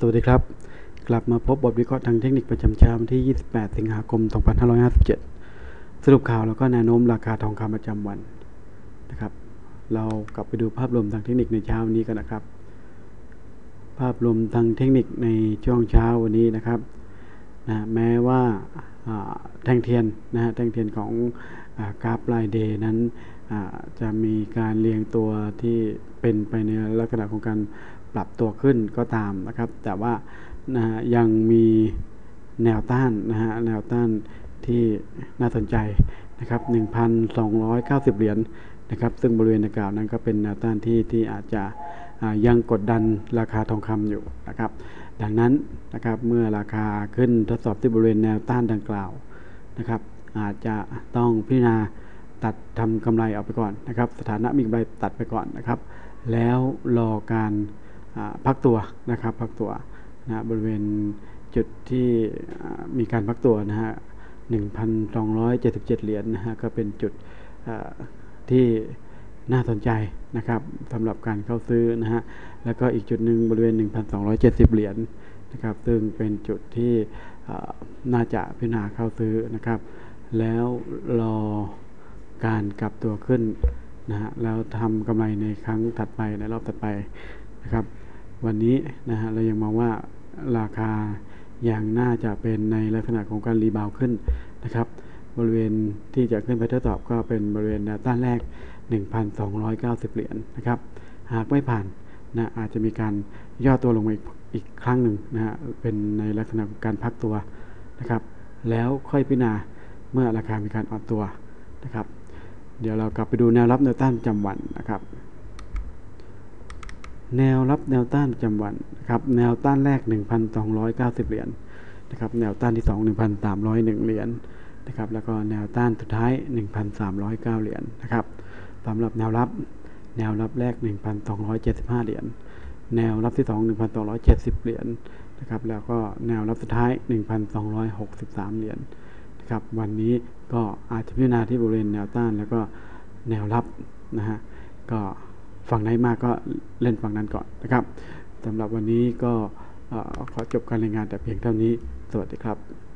สวัสดีครับ กลับมาพบบทวิเคราะห์ทางเทคนิคประจำเช้าวันที่ 28 สิงหาคม 2557 สรุปข่าวแล้วก็แนวโน้มราคาทองคำประจำวันนะครับ เรากลับไปดูภาพรวมทางเทคนิคในเช้านี้กันนะครับ ภาพรวมทางเทคนิคในช่วงเช้าวันนี้นะครับนะแม้ว่าแท่งเทียนนะฮะแท่งเทียนของกราฟลายเดย์นั้นจะมีการเรียงตัวที่เป็นไปในลักษณะของการ ปรับตัวขึ้นก็ตามนะครับ แต่ว่านะยังมีแนวต้านนะฮะแนวต้านที่น่าสนใจนะครับ 1,290 เหรียญนะครับ ซึ่งบริเวณดังกล่าวนั้นก็เป็นแนวต้านที่ที่อาจจะยังกดดันราคาทองคำอยู่นะครับ ดังนั้นนะครับเมื่อราคาขึ้นทดสอบที่บริเวณแนวต้านดังกล่าวนะครับ อาจจะต้องพิจารณาตัดทำกำไรออกไปก่อนนะครับ สถานะมีกำไรตัดไปก่อนนะครับ แล้วรอการ พักตัวนะครับพักตัวนะบริเวณจุดที่มีการพักตัวนะฮะ1,277 เหรียญนะฮะก็เป็นจุดที่น่าสนใจนะครับสำหรับการเข้าซื้อนะฮะแล้วก็อีกจุดหนึ่งบริเวณ 1,270 เหรียญนะครับซึ่งเป็นจุดที่น่าจะพิจารณาเข้าซื้อนะครับ แล้วรอการกลับตัวขึ้นนะฮะแล้วทำกำไรในครั้งถัดไปในรอบถัดไปนะครับ วันนี้นะฮะเรายังมองว่าราคาอย่างน่าจะเป็นในลักษณะของการรีบาวขึ้นนะครับ บริเวณที่จะขึ้นไปทดสอบก็เป็นบริเวณแนวต้านแรก 1,290 เหรียญนนะครับ หากไม่ผ่านนะอาจจะมีการย่อตัวลงมาอีกอีกครั้งหนึ่งนะฮะเป็นในลักษณะของการพักตัวนะครับ แล้วค่อยพิจารณาเมื่อราคามีการอ่อนตัวนะครับ เดี๋ยวเรากลับไปดูแนวรับแนวต้านประจำวันนะครับ แนวรับแนวต้านประจำวันนะครับแนวต้านแรก 1,290 เหรียญนะครับแนวต้านที่ 2 1,301 เหรียญนะครับแล้วก็แนวต้านสุดท้าย 1,309 เหรียญนะครับสำหรับแนวรับแนวรับแรก 1,275 เหรียญแนวรับที่ 2 1,270 เหรียญนะครับแล้วก็แนวรับสุดท้าย 1,263 เหรียญนะครับวันนี้ก็อาจจะพิจารณาที่บริเวณแนวต้านแล้วก็แนวรับนะฮะก็ ฝั่งไหนมากก็เล่นฝั่งนั้นก่อนนะครับสำหรับวันนี้ก็ขอจบการรายงานแต่เพียงเท่านี้ สวัสดีครับ